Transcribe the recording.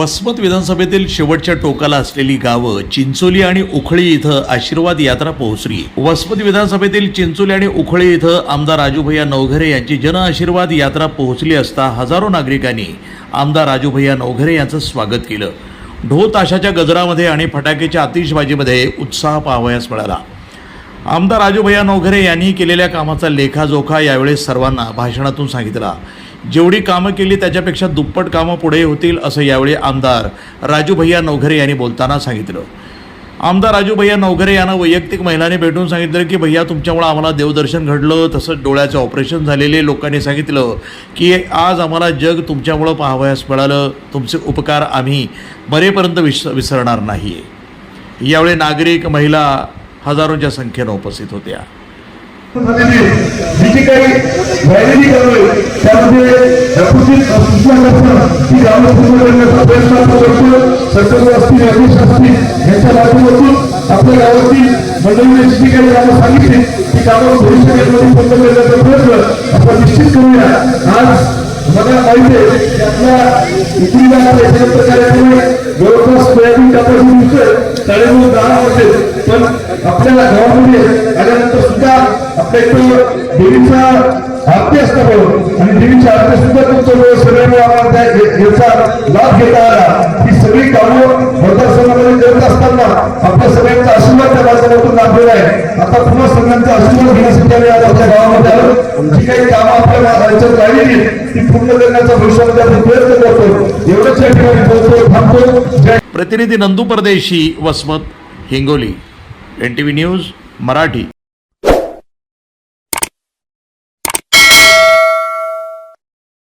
वसमत विधानसभेतील शेवटच्या टोकाला असलेली गावं चिंचोली आणि उखळी इथं आशीर्वाद यात्रा पोहोचली. वसमत विधानसभेतील चिंचोली आणि उखळी इथं आमदार राजूभैया नवघरे यांची जन आशीर्वाद यात्रा पोहोचली असता हजारो नागरिकांनी आमदार राजूभैया नवघरे यांचं स्वागत केलं. ढोताशाच्या गजरामध्ये आणि फटाक्याच्या आतिषबाजीमध्ये उत्साह पाहावयास मिळाला. आमदार राजूभैया नवघरे यांनी केलेल्या कामाचा लेखाजोखा यावेळेस सर्वांना भाषणातून सांगितला. जेवढी कामं केली त्याच्यापेक्षा दुप्पट कामं पुढे होतील असं यावेळी आमदार राजूभैया नवघरे यांनी बोलताना सांगितलं. आमदार राजूभैया नवघरे यांना वैयक्तिक महिलांनी भेटून सांगितलं की भैया तुमच्यामुळं आम्हाला देवदर्शन घडलं तसंच डोळ्याचं ऑपरेशन झालेले लोकांनी सांगितलं की आज आम्हाला जग तुमच्यामुळं पाहावयास मिळालं तुमचे उपकार आम्ही बरेपर्यंत विस विसरणार नाही यावेळी नागरिक महिला हजारोंच्या संख्येनं उपस्थित होत्या. जी जी काही व्हॅलिडी त्यामध्ये रघुजीत सूचना करताना ती गावं पूर्ण करण्याचा प्रयत्न आपण करतो. असतील असतील यांच्या माध्यमातून आपल्या गावातील मंडळीने जी काही कामं सांगितली ती कामं भविष्यामध्ये करण्याचा प्रयत्न आपण निश्चित करूया. आज मला पाहिजे आपल्या प्रकारे जवळपास सोयाबीन कापायची दिवस साडेनऊ दहा पण आपल्याला गावामध्ये आल्यानंतर सुद्धा आपल्या इथं देवीचा आरती असतं बरोबर आणि देवीच्या आरती सुद्धा तुमचं सगळ्यांनी आम्हाला त्या याचा लाभ घेता आला. ही सगळी कामं मतदारसंघामध्ये करत असताना आपल्या सगळ्यांचा आशीर्वाद त्या माध्यमातून लाभलेला आहे. आता पुन्हा सगळ्यांचा आशीर्वाद घेण्यासाठी आम्ही आज आपल्या गावामध्ये आलो. जी काही कामं आपल्या राज्यात राहिलेली ती पूर्ण करण्याचा भविष्यामध्ये आपण प्रयत्न करतो. एवढंच या ठिकाणी बोलतो थांबतो. प्रतिनिधी Nandu Pardeshi Vasmat Hingoli. N T V news Marathi.